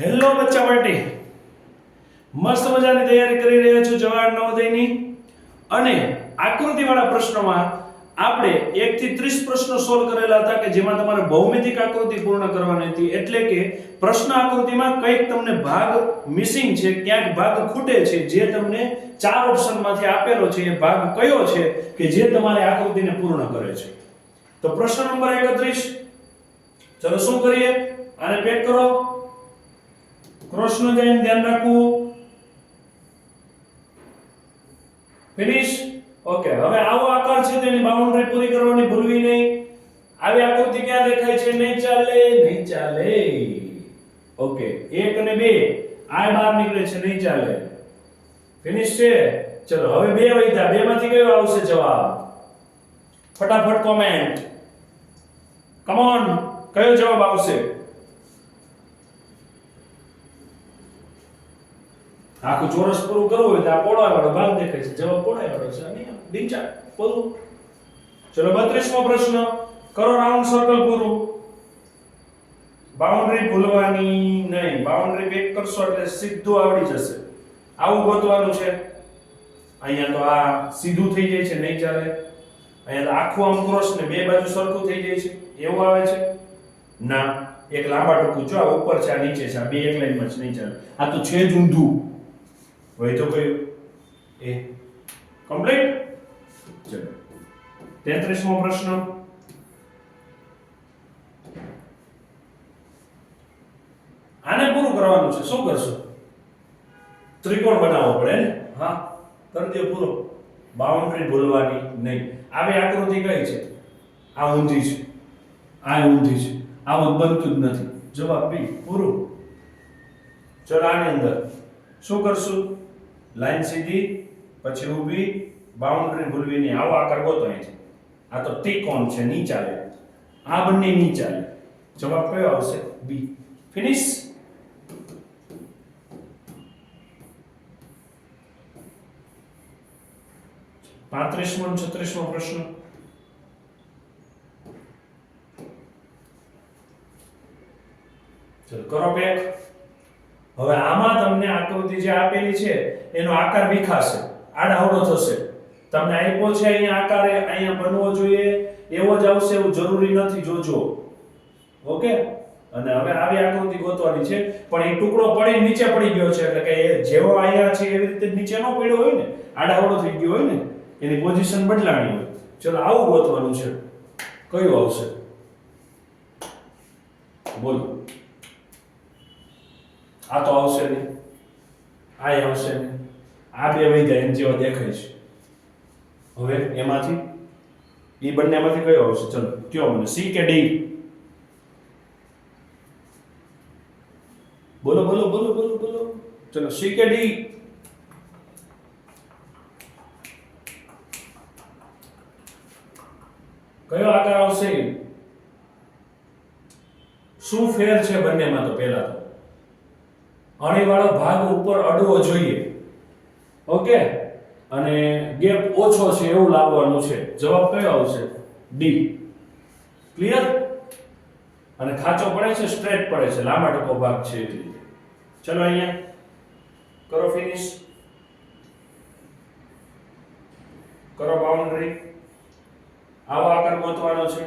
Hello બચ્ચા party મસ્ત મજાની તૈયારી કરી રહ્યો છું જવાહર નવોદયની. અને આકૃતિવાળા પ્રશ્નોમાં આપણે એક થી 30 પ્રશ્નો સોલ્વ કરેલા હતા કે જેમાં તમારે ભૌમિતિક આકૃતિ પૂર્ણ કરવાની હતી. એટલે કે પ્રશ્ન આકૃતિમાં કંઈક તમને ભાગ મિસિંગ છે, ક્યાંક ભાગ ખૂટે છે, જે તમને ચાર ઓપ્શનમાંથી આપેલો છે, એ ભાગ કયો છે કે જે તમારી આકૃતિને પૂર્ણ કરે છે. તો પ્રશ્ન નંબર 31 ચલો શું કરીએ? આને પેક કરો. ક્રોસનું જઈને ધ્યાન રાખવું. ફિનિશ ઓકે હવે આવો આકાર છે તેની બાઉન્ડ્રી પૂરી કરવાની, ભૂલવી નહીં. આવી આકૃતિ ક્યાં દેખાય છે? નહીં ચાલે નહીં ચાલે. ઓકે એક અને બે. આ બહાર નીકળે છે, નહીં ચાલે. ફિનિશ છે? ચલો, હવે બે વૈધા. બે માંથી કયો આવશે જવાબ? ફટાફટ કોમેન્ટ કમ કયો જવાબ આવશે? આખું ચોરસ પૂરું કરવું હોય તો આ પોળા વાળો ભાગ દેખાય છે. જવાબ પોળા વાળો છે. અને દિનચા પૂરું ચલો 32મો પ્રશ્ન. કરો રાઉન્ડ સર્કલ પૂરું. બાઉન્ડ્રી ભૂલવાની નહીં. બાઉન્ડ્રી બેક કરશો એટલે સીધું આવડી જશે. આવું ગોતવાનું છે. અહીંયા તો આ સીધું થઈ જાય છે, નહીં ચાલે. અહીંયા તો આખું આમ ક્રોસ ને બે બાજુ સરખું થઈ જાય છે. એવું આવે છે? ના. એક લાંબા ટૂંકું. જો આ ઉપર છે, આ નીચે છે. આ બે એક લાઈનમાં જ નહીં ચાલે. આ તો છે જ ઊંધું. હોય તો કયું એ. કમ્પ્લીટ ચલો. તેત્રીસમો પ્રશ્ન. આને પૂરું કરવાનું છે. શું કરશો? ત્રિકોણ બનાવવો પડે ને? હા કરી દો પૂરો. બાઉન્ડ્રી ભૂલવાની નહીં. આવી આકૃતિ કઈ છે? આ ઊંધી છે. આ ઊંધી છે. આવું બનતું જ નથી. જવાબ બી પૂરું. ચલો આની અંદર. શું કરશું? લાઈન સીધી, પછી ઊભી બાઉન્ડ્રી ભૂલવી નહીં આવો આકાર ગોતો છે આ તો ત્રિકોણ છે, નીચાલે. આ બંને નીચાલે. જવાબ કયો આવશે? બી ફિનિશ પાંત્રીસમો છત્રીસમો પ્રશ્ન. ચલો, કરો પેક હવે આમાં તમને આકૃતિ જે આપેલી છે, એનો આકાર વિખાશે આડાહવડો થશે. તમને આપ્યો છે અહીંયા આકાર, અહીંયા બનવો જોઈએ, એવો જ આવશે, એવું જરૂરી નથી, જોજો. ઓકે? અને હવે આવી આકૃતિ ગોતવાની છે, પણ એ ટુકડો પડી નીચે પડી ગયો છે, એટલે કે જેવો અહીંયા છે, એવી રીતે નીચે નો પડ્યો હોય ને આડાહવડો થઈ ગયો હોય ને, એની પોઝિશન બદલાણી હોય. ચલો, આવું ગોતવાનું છે. કયું આવશે? બોલો. આ તો આવશે નહીં. આ આવશે નહીં. આ બે જાય એમ જેવા દેખાય છે. હવે એમાંથી એ બંનેમાંથી કયો આવશે? ચલો, કયો મને? સી કે ડી? બોલો બોલો બોલો બોલો બોલો. ચલો, સી કે ડી? કયો આકાર આવશે? શું ફેર છે બંનેમાં તો પહેલા તો? અણીવાળો ભાગ ઉપર અડવો જોઈએ. ઓકે? અને ગેપ ઓછો છે એવું લાવવાનું છે. જવાબ કયો આવશે? ડી ક્લિયર અને ખાચો પડે છે સ્ટ્રેટ પડે છે. લાંબા ટકો ભાગ છે રીતે. ચલો અહીંયા. કરો ફિનિશ કરો બાઉન્ડ્રી આવો આકાર ગોતવાનો છે.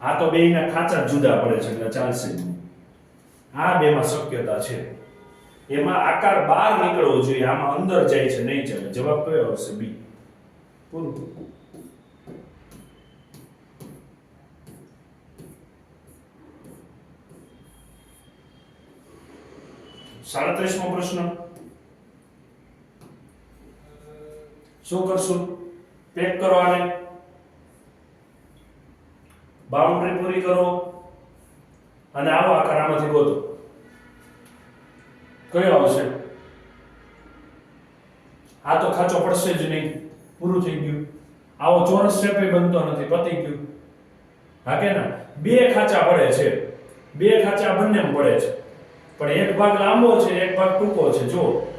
આ તો બેયના ખાચા જુદા પડે છે, એટલે ચાલશે. આ બેમાં શક્યતા છે. એમાં આકાર બહાર નીકળવો જોઈએ આમાં અંદર જાય છે નહીં ચાલે. જવાબ કયો આવશે? બી. પૂરું સાડત્રીસમો પ્રશ્ન. શું કરશું? પેક કરો આને. બાઉન્ડ્રી પૂરી કરો. અને આવો આકાર આમાંથી ગોતો. કયો આવશે? આ તો ખાચો પડશે જ નહીં. પૂરું થઈ ગયું. આવો ચોરસ શેપ બનતો નથી, પતી ગયું. હા કે ના? બે ખાચા પડે છે. બે ખાચા બંને પડે છે. પણ એક ભાગ લાંબો છે, એક ભાગ ટૂંકો છે. જો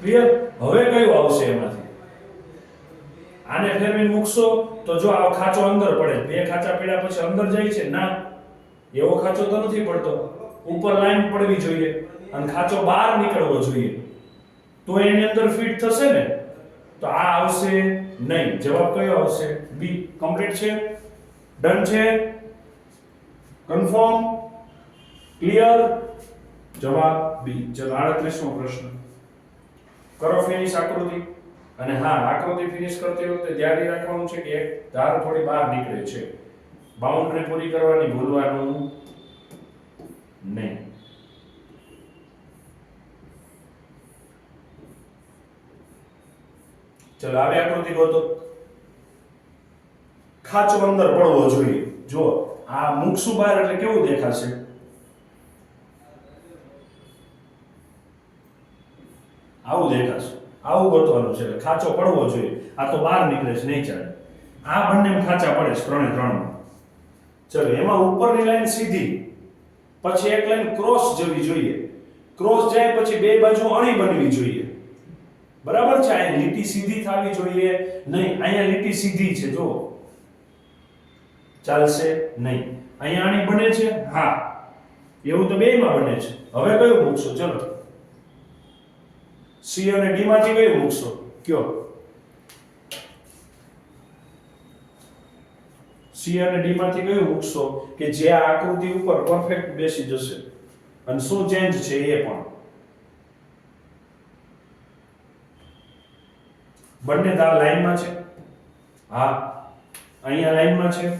ક્લિયર હવે કયું આવશે એમાંથી? આને ફેરવીને મૂકશો તો જો આ ખાચો અંદર પડે. બે ખાચા પીડા પછી અંદર જાય છે? ના. એવો ખાચો તો નથી પડતો. ઉપર લાઈન પડવી જોઈએ અને ખાંચો બહાર નીકળવો જોઈએ. તો એની અંદર ફિટ થશે ને? તો આ આવશે નહીં. જવાબ કયો આવશે? બી કમ્પ્લીટ છે? ડન છે? કન્ફર્મ ક્લિયર જવાબ બી ચલો, આડત્રીસમો પ્રશ્ન. કરો ફિનિશ આકૃતિ. અને હા, આકૃતિ ફિનિશ કરતી વખતે ધ્યાન રાખવાનું છે કે એક ધાર થોડી બહાર નીકળે છે. બાઉન્ડ્રી પૂરી કરવાની ભૂલવાનું નહીં. ચલો, આવી આકૃતિ ગોતો. ખાંચો અંદર પડવો જોઈએ. જો આ મૂકશું બહાર એટલે કેવું દેખાશે? આવું દેખાશે. આવું ગોતવાનું છે ખાંચો પડવો જોઈએ. આ તો બહાર નીકળે છે નહીં ચાલે આ બંને ખાંચા પડે છે, ત્રણે ત્રણ. ચલો, એમાં ઉપરની લાઈન સીધી. પછી એક લાઈન ક્રોસ જવી જોઈએ. ક્રોસ જાય પછી બે બાજુ અણી બનવી જોઈએ. બરાબર છે? અહીંયા લીટી સીધી થવી જોઈએ. નહીં, અહીંયા લીટી સીધી છે જો ચાલશે નહીં. અહીંયા અણી બને છે? હા. એવું તો બેયમાં બને છે. હવે કયું મૂકશો? ચલો. સી અને ડી માંથી કયું મૂકશો? કયો? સી અને ડી માંથી કયું મૂકશો કે જે આ આકૃતિ ઉપર પરફેક્ટ બેસી જશે? અને શું ચેન્જ છે એ પણ? બંને તાર લાઈનમાં છે. હા, અહીંયા લાઈનમાં છે.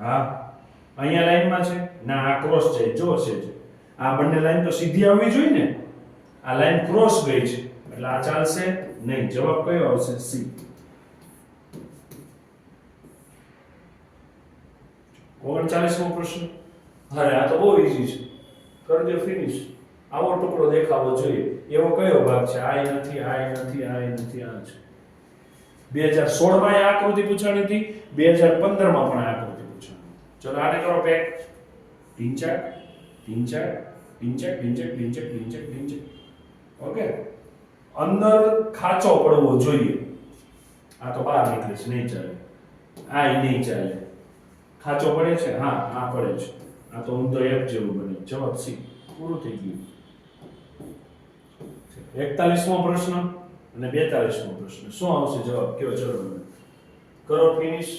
હા, અહીંયા લાઈનમાં છે. ના આ ક્રોસ છે, જો છે આ બંને લાઈન તો સીધી આવવી જોઈએ ને? આ લાઈન ક્રોસ ગઈ છે. એટલે આ ચાલશે નહીં. જવાબ કયો આવશે? સી ઓગણચાલીસમો પ્રશ્ન. અરે, આ તો બહુ ઈઝી છે. કરી દો ફિનિશ આવો ટુકડો દેખાવો જોઈએ. એવો કયો ભાગ છે? આ નથી આ નથી આ નથી આ છે. બે હજાર સોળમાં એ આકૃતિ પૂછાણી હતી. બે હજાર પંદરમાં પણ આકૃતિ પૂછાણી ચલો, આને કરો પેક ઢીંચાક ઢીંચાક ઢીંચાક ઢીંચાક ઢીંચાક ઢીંચાક ઢીંચાક ઓકે? અંદર ખાંચો પડવો જોઈએ. આ તો બહાર નીકળે છે, નહીં ચાલે. આ નહીં ચાલે. ખાંચો પડે છે? હા હા, પડે છે. આ તો હું તો એફ જેવું બને જવાબ સી. પૂરું થઈ ગયું. એકતાલીસમો પ્રશ્ન અને બેતાલીસમો પ્રશ્ન. શું આવશે? જવાબ કયો? ચલો મને. કરો ફિનિશ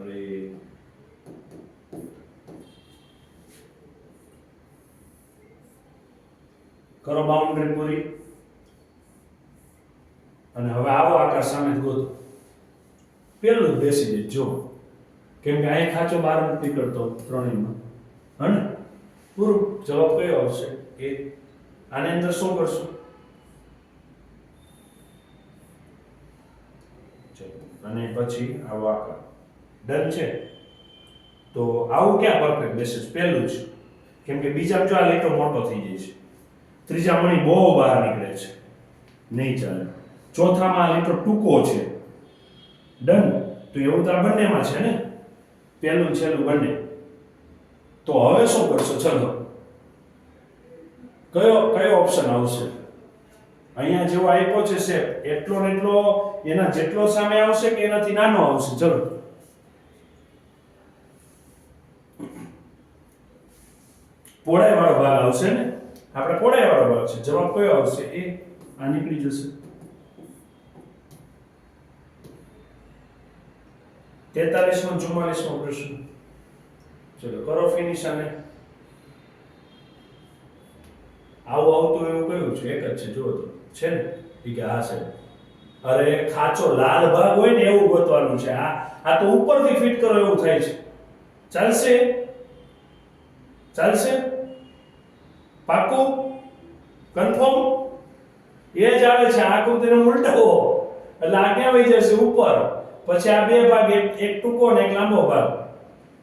અરે. કરો બાઉન્ડ્રી પૂરી અને હવે આવો આકાર સામે ગોતો પેલું જ બેસી જાય. જો, કેમ કે અહીં ખાંચો બહાર નથી નીકળતો ત્રણેયમાં. હને પૂરું જવાબ કયો આવશે? કે આની અંદર શું કરશું? અને પછી આવો આકાર ડન છે? તો આવું ક્યાં પરફેક્ટ બેસીસ પહેલું જ. કેમ કે બીજા જો આ લેટો મોટો થઈ જાય છે. ત્રીજા મણી બહુ બહાર નીકળે છે. નહીં ચાલે. ચોથામાં આ લીટો ટૂંકો છે. ડન. તો એવું તો આ બંનેમાં છે ને? પહેલું છેલ્લું બંને. તો હવે શું કરશો? ચલો. કયો કયો ઓપ્શન આવશે? અહીંયા જેવો આપ્યો છે શેપ એટલો ને એટલો એના જેટલો સામે આવશે કે એનાથી નાનો આવશે? ચલો. પહોળાઈ વાળો ભાગ આવશે ને? આપણે પહોળાઈ વાળો ભાગ છે. જવાબ કયો આવશે? એ, આ નીકળી જશે. તેતાલીસમો, ચુમ્માલીસમો પ્રશ્ન. ચલો, કરો ફિનિશ આને. આવું આવતું એવું કયું છે? એક જ છે, જુઓ તો. છે ને? ઈ કે હા છે અરે, ખાચો લાલ ભાગ હોય ને એવું ગોતવાનું છે. આ આ તો ઉપરથી ફિટ કરો એવું થાય છે. ચાલશે? ચાલશે? પાકું કન્ફર્મ એ જ આવે છે. આકૃતિને ઉલટાવો. એટલે આ ક્યાં વહી જશે? ઉપર. પછી આ બે ભાગ એક ટૂંકો ને એક લાંબો ભાગ.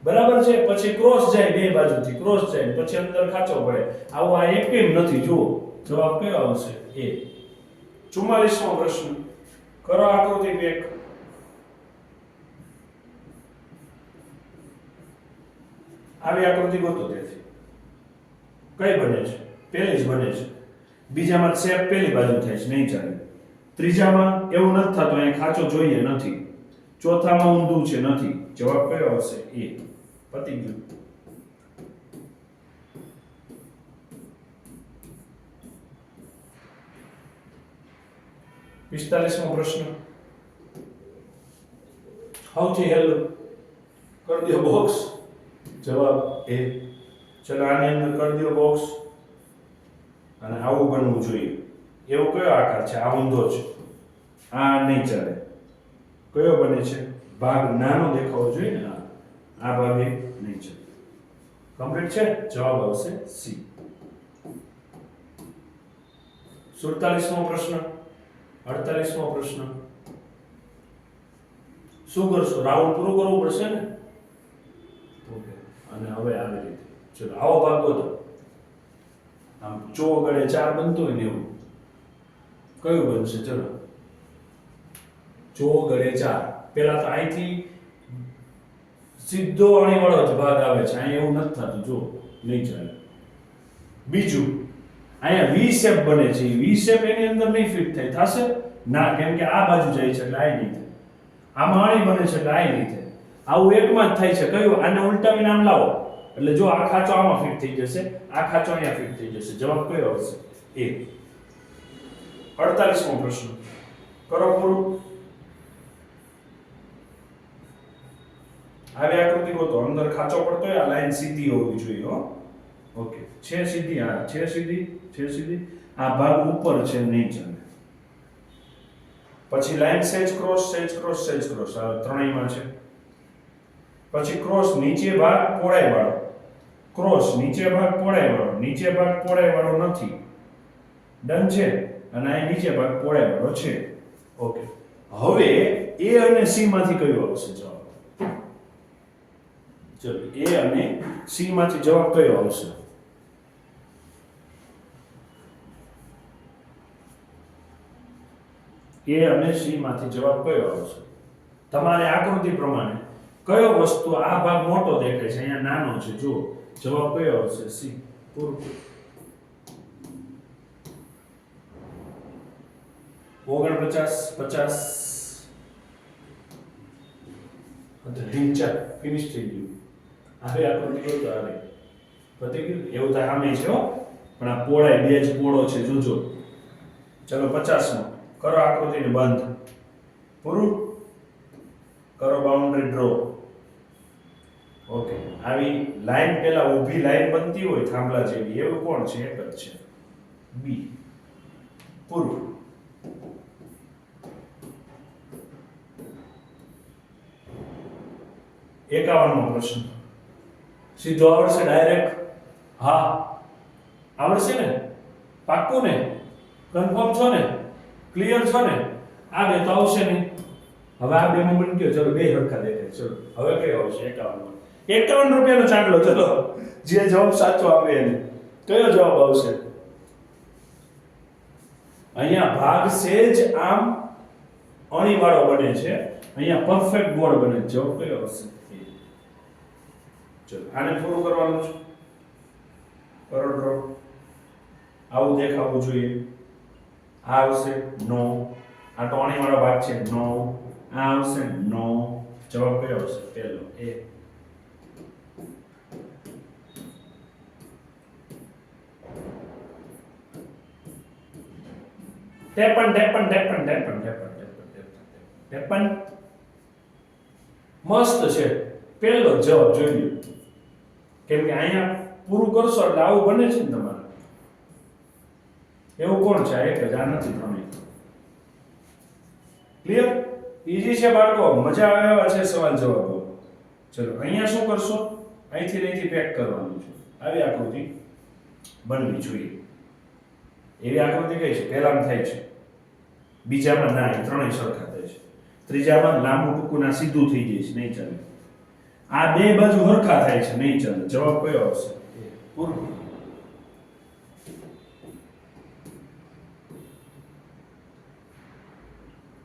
બરાબર છે? પછી ક્રોસ જાય બે બાજુથી. ક્રોસ જાય પછી અંદર ખાચો પડે. આવું આ એક કેમ નથી. જુઓ, જવાબ કયો આવશે? એ. ચુમ્માલીસમો પ્રશ્ન. કરો આકૃતિ પેક આવી આકૃતિ ગોતો તેથી કઈ બને છે? પહેલી જ બને છે. બીજામાં શેપ પહેલી બાજુ થાય છે. નહીં ચાલે. ત્રીજામાં એવું નથી થતું. અહીંયા ખાંચો જોઈએ નથી. ચોથામાં ઊંધું છે, નથી. જવાબ કયો આવશે એ. પતી ગયું પિસ્તાલીસમો પ્રશ્ન. સૌથી હેલો કરી દો બોક્સ જવાબ એ. ચલો આની અંદર કરી દો બોક્સ અને આવું બનવું જોઈએ. એવો કયો આકાર છે? આ ઊંધો છે. આ નહીં ચાલે. કયો બને છે? ભાગ નાનો દેખાવો જોઈએ ને? આ ભાગ નહીં છે. કમ્પ્લીટ છે? જવાબ આવશે સી સુડતાલીસમો પ્રશ્ન. અડતાલીસમો પ્રશ્ન. શું કરશો? રાઉન્ડ પૂરું કરવું પડશે ને? ઓકે. અને હવે આવી રીતે. ચલો, આવો ભાગ ગોતો. આમ ચો ગળે ચાર બનતો હોય ને એવું. કયું બનશે? ચલો. ચો ગળે ચાર. પેલા તો અહીંથી સીધો અણીવાળો જ ભાગ આવે છે. અહીંયા એવું નથી થતું. જો, નહીં ચાલે. બીજું, અહીંયા વી શેપ બને છે. વી શેપ એની અંદર નહીં ફિટ થાય. થશે? ના, કેમ કે આ બાજુ જાય છે એટલે આ નહીં થાય. આમાં અણી બને છે એટલે આ નહીં થાય. આવું એકમાં જ થાય છે. કયું? આને ઉલટાવીને આમ લાવો. એટલે જો આ ખાંચો આમાં ફિટ થઈ જશે, આ ખાંચો અહીંયા ફિટ થઈ જશે. જવાબ કયો આવશે? એ અડતાલીસમો પ્રશ્ન. કરો પૂરું. આવી આકૃતિ ગોતો. અંદર ખાંચો પડતો હોય, આ લાઈન સીધી હોવી જોઈએ, હો. ઓકે. છે સીધી હા છે સીધી છે સીધી. આ ભાગ ઉપર છે નહીં ચાલે પછી લાઈન સેજ ક્રોસ સેજ ક્રોસ સેજ ક્રોસ. આ ત્રણેયમાં છે. પછી ક્રોસ નીચે ભાગ પોળાઈ વાળો ક્રોસ નીચે ભાગ પોળાઈ વાળો નીચે ભાગ પોળાઈ વાળો નથી. ડન છે? અને અહીં નીચે ભાગ પોળાઈ વાળો છે. ઓકે. હવે એ અને સી માંથી કયું આવશે ચલો એ અને સી માંથી જવાબ કયો આવશે? એ અને સી માંથી જવાબ કયો આવશે? તમારે આકૃતિ પ્રમાણે કયો વસ્તુ આ ભાગ મોટો દેખાય છે? અહીંયા નાનો છે. જુઓ, જવાબ કયો આવશે? સી. ઓગણપચાસ, પચાસ. ફિનિશ થઈ ગયું. હવે આપણને એવું તો આવે. પતી ગયું? એવું તો સામે છે હો. પણ આ પોળાય, બે જ પોળો છે, જોજો. ચલો, પચાસમો. કરો આકૃતિને બંધ. પૂરું? કરો બાઉન્ડ્રી ડ્રો ઓકે આવી લાઈન પેલા ઊભી લાઈન બનતી હોય, થાંભલા જેવી. એવું કોણ છે? એક જ છે. બી પૂરું. એકાવનમો પ્રશ્ન. સીધો આવડશે ડાયરેક્ટ હા, આવડશે ને? પાક્કું ને? કન્ફર્મ છો ને? ક્લિયર છો ને? આ બે તો આવશે નહીં. હવે આ બે બની ગયો ચલો, બે હરખા દેખાય ચલો, હવે કયો આવશે? એકાવન. એકાવન રૂપિયાનો ચાંદલો. ચલો, જે જવાબ સાચો આપે એને. કયો જવાબ આવશે? અહીંયા ભાગ સેજ આમ અણીવાળો બને છે. અહીંયા પરફેક્ટ ગોળ બને છે. જવાબ કયો આવશે? ચલો, આને પૂરું કરવાનું છે. કરો આવું દેખાવું જોઈએ. આ આવશે નો આ ટોણી વાળો ભાગ છે નો આ આવશે નો જવાબ કયો આવશે? પહેલો, એ. ટેપન ટેપન ટેપન ટેપન ટેપન ટેપન. ટેપન. મસ્ત છે. પહેલો જવાબ જોઈ લ્યો. કેમ કે અહીંયા પૂરું કરશો એટલે આવું બને છે ને તમારે. એવું કોણ છે? એક હજાર નથી પ્રમેય ક્લિયર ઈઝી છે બાળકો? મજા આવે એવા છે સવાલ જવાબો. ચલો, અહીંયા શું કરશો? અહીંથી અહીંથી પેક કરવાનું છે. આવી આકૃતિ બનવી જોઈએ. એવી આકૃતિ કઈ છે? પહેલામાં થાય છે. બીજામાં ના ત્રણેય સરખા થાય છે. ત્રીજામાં લાંબુ ટૂંકું ના, સીધું થઈ જાય છે, નહીં ચાલે. આ બે બાજુ હરખા થાય છે નહીં ચાલે. જવાબ કયો આવશે? પૂરું.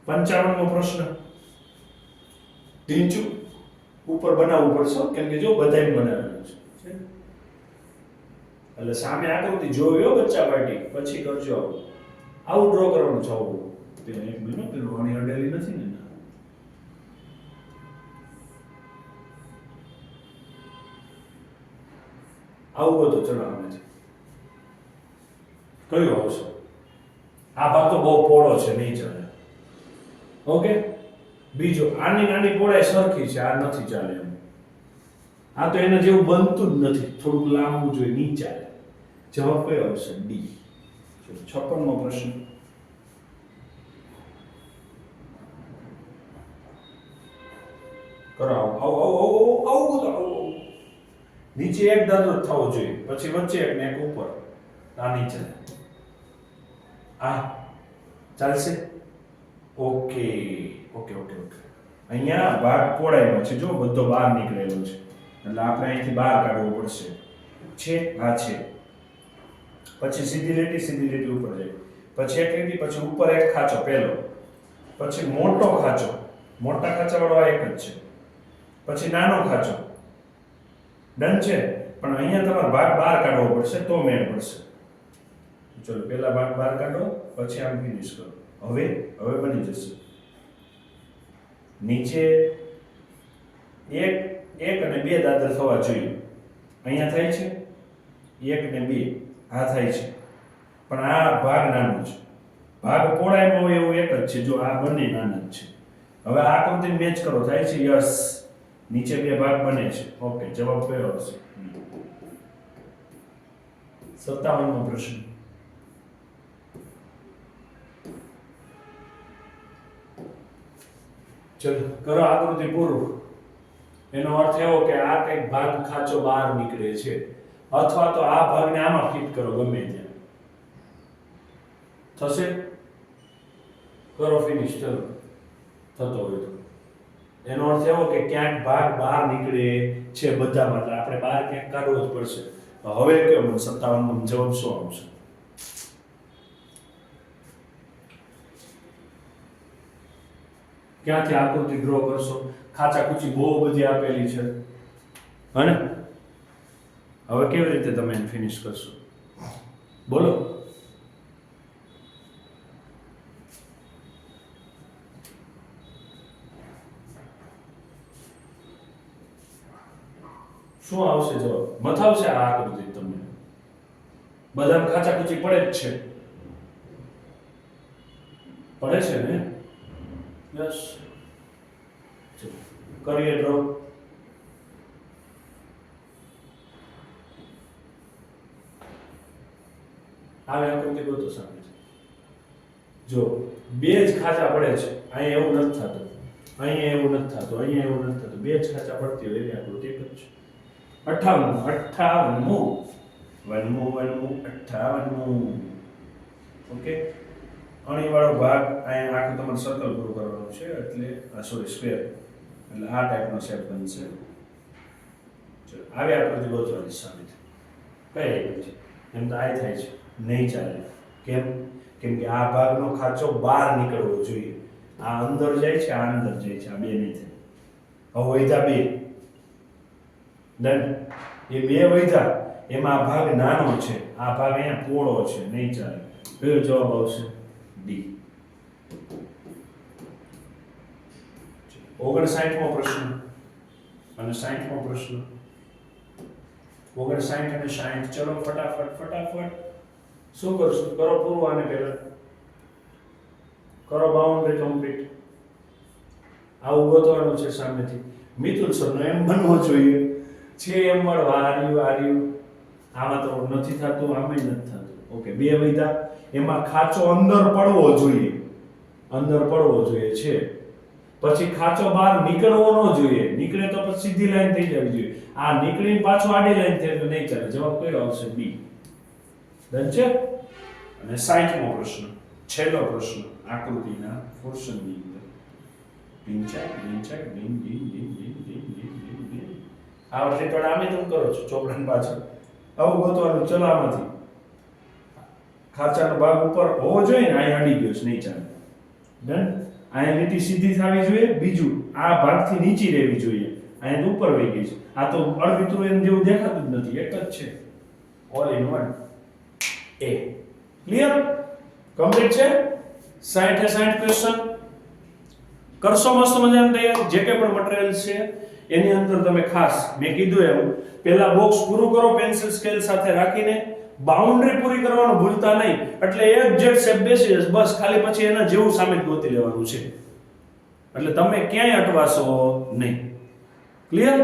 પંચાવનમો પ્રશ્ન. ઢીંચું ઉપર બનાવવું પડશે કેમ કે જો બધાય બનાવેલું છે. એટલે સામે આકૃતિ જોયો બચ્ચા પાર્ટી. પછી કરજો આવું. ડ્રો કરવાનું છે આવું. એક મિનિટ પેલું અડેલી નથી ને? આવું બધું ચલો છે. કયું આવશે? આ ભાગ તો બહુ પોળો છે નહીં ચાલે. ઓકે? બીજો આની નાની પોળાઈ સરખી છે આ નથી ચાલે એમ. આ તો એના જેવું બનતું જ નથી થોડુંક લાંબુ જોઈએ નહીં ચાલે. જવાબ કયો આવશે? ડી છપ્પનમો પ્રશ્ન. કરાવો. આવું આવું આવું આવું બધું આવું. નીચે એક દાદરો થવો જોઈએ, પછી વચ્ચે એક ને એક ઉપર. આ નીચે. આ ચાલશે? Okay okay okay okay. અહીંયા ભાગ પોળાઈમાં છે, જો બધો બહાર નીકળેલો છે. એટલે આપણે અહીંથી બહાર કાઢવો પડશે. છે, આ છે. પછી સીધી લીટી સીધી લીટી ઉપર જાય. પછી એક લીટી, પછી ઉપર એક ખાચો, પહેલો. પછી મોટો ખાચો. મોટા ખાચાવાળો આ એક જ છે. પછી નાનો ખાચો. ડન છે? પણ અહીંયા તમારે ભાગ બહાર કાઢવો પડશે, તો મેળ પડશે. ચલો, પહેલા ભાગ બહાર કાઢો, પછી આમ ફિનિશ કરો. હવે હવે બની જશે. નીચે એક એક અને બે દાદર થવા જોઈએ. અહીંયા થાય છે? એક ને બે. આ થાય છે. પણ આ ભાગ નાનો છે. ભાગ પહોળાઈમાં હોય એવું એક જ છે, જો આ બંને નાના છે. હવે આ આકૃતિ મેચ કરો? થાય છે યસ. નીચે બે ભાગ બને છે. ઓકે જવાબ કયો હશે સત્તાવનમો પ્રશ્ન. ચલો, કરો આકૃતિ પૂરું. એનો અર્થ એવો કે આ કંઈક ભાગ ખાચો બહાર નીકળે છે. અથવા તો આ ભાગને આમાં ફિટ કરો, ગમે ત્યાં. થશે? કરો ફિનિશ ચલો. થતો હોય તો. એનો અર્થ એવો કે ક્યાંક ભાગ બહાર નીકળે છે બધામાં. એટલે આપણે બહાર ક્યાંક કાઢવો જ પડશે. હવે કેમ સત્તાવનનો જવાબ શું આવશે? ક્યાંથી આકૃતિ ડ્રો કરશો? ખાચા કુચી બહુ બધી આપેલી છે. હે હવે કેવી રીતે તમે ફિનિશ કરશો? બોલો. શું આવશે જવાબ? મથાવશે આ આકૃતિ તમને. બધામાં ખાચા કુચી પડે જ છે. પડે છે ને? યસ. કરીએ ડ્રો. આવે આકૃતિ ગોતો સામે છે. જો, બે જ ખાચા પડે છે. અહીંયા એવું નથી થતું. અહીંયા એવું નથી થતું. અહીંયા એવું નથી થતું. બે જ ખાચા પડતી હોય એવી આકૃતિ એક જ છે. અઠાવન અઠાવનમું. વનમું વનમું, અઠાવનમું. ઓકે? અણીવાળો ભાગ અહીંયા આખો તમારે સર્કલ પૂરું કરવાનો છે, એટલે સોરી સ્ક્વેર એટલે આ ટાઈપનો શેપ બનશે. આવી આકૃતિ ગોતવાની સાબિત. કઈ આકૃતિ એમ તો આ થાય છે. નહીં ચાલે. કેમ? કેમ કે આ ભાગનો ખાચો બહાર નીકળવો જોઈએ. આ અંદર જાય છે, આ અંદર જાય છે, આ બે નહીં થાય. હવે વૈધા બે. ડન. એ બે વૈધા. એમાં આ ભાગ નાનો છે. આ ભાગ અહીંયા પોળો છે. નહીં ચાલે. કયો જવાબ આવશે? ડી ઓગણસાઠમો પ્રશ્ન. અને સાઠમો પ્રશ્ન. ઓગણસાઠ અને સાઠ. ચલો ફટાફટ ફટાફટ. શું કરશું? કરો પૂરું આને પહેલા. કરો બાઉન્ડ્રી કમ્પ્લીટ. આવું ગોતવાનું છે સામેથી. મિતુલ સરનો એમ બનવો જોઈએ. છે એમ મળો હાર્યું હાર્યું. આમાં તો નથી થતું, આમે નથી થતું. ઓકે, બે વૈધા. એમાં ખાચો અંદર પડવો જોઈએ. અંદર પડવો જોઈએ, છે. પછી ખાચો બહાર નીકળવો ન જોઈએ. નીકળે તો પછી સીધી લાઈન થઈ જવી જોઈએ. આ નીકળીને પાછો આડી લાઈન થઈ તો નહીં ચાલે. જવાબ કયો આવશે? બી. ડન છે? અને સાઈઠમો પ્રશ્ન. છેલ્લો પ્રશ્ન. આકૃતિના પોર્શનની અંદર. પિંચાઈ પિંચાઈ ડિંગ ડિંગ ડિંગ ડિંગ આ વર્ષે પણ આમે તમે કરો છો, ચોપડાની પાછળ. આવું ગોતવાનું, ચલો આમાંથી. ખાચાનો ભાગ ઉપર હોવો જોઈએ ને અહીંયા અડી ગયો છે નહીં ચાલે ડન અહીંયા લીટી સીધી થવી જોઈએ, બીજું આ ભાગથી નીચી રહેવી જોઈએ. અહીંયા ઉપર વહી ગઈ છે. આ તો અડવિતરું એમ જેવું દેખાતું જ નથી, એક જ છે. ઓલ ઇન વન એ ક્લિયર કમ્પ્લીટ છે? સાઠે સાઠ ક્વેશ્ચન કરશો મસ્ત મજાનું તૈયાર. જે કંઈ પણ મટીરિયલ છે એની અંદર તમે ખાસ મેં કીધું એમ, પહેલા બોક્સ પૂરું કરો પેન્સિલ સ્કેલ સાથે રાખીને બાઉન્ડ્રી પૂરી કરવાનું ભૂલતા નહીં, એટલે એક જેટ શેપ બેસી જશે, બસ ખાલી પછી એના જેવું સામે ગોતી લેવાનું છે. એટલે તમે ક્યાંય અટવાશો નહીં. ક્લિયર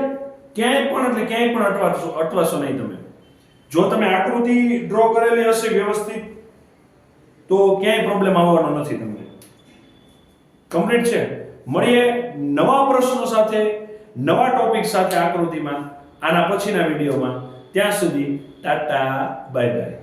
ક્યાંય પણ એટલે ક્યાંય પણ અટવાશો અટવાશો નહીં તમે. જો તમે આકૃતિ ડ્રો કરેલી હશે વ્યવસ્થિત, તો ક્યાંય પ્રોબ્લેમ આવવાનો નથી તમને. કમ્પ્લીટ છે? મળીએ નવા પ્રશ્નો સાથે. નવા ટોપિક સાથે આકૃતિમાં આના પછીના વિડીયોમાં ત્યાં સુધી ટાટા બાય બાય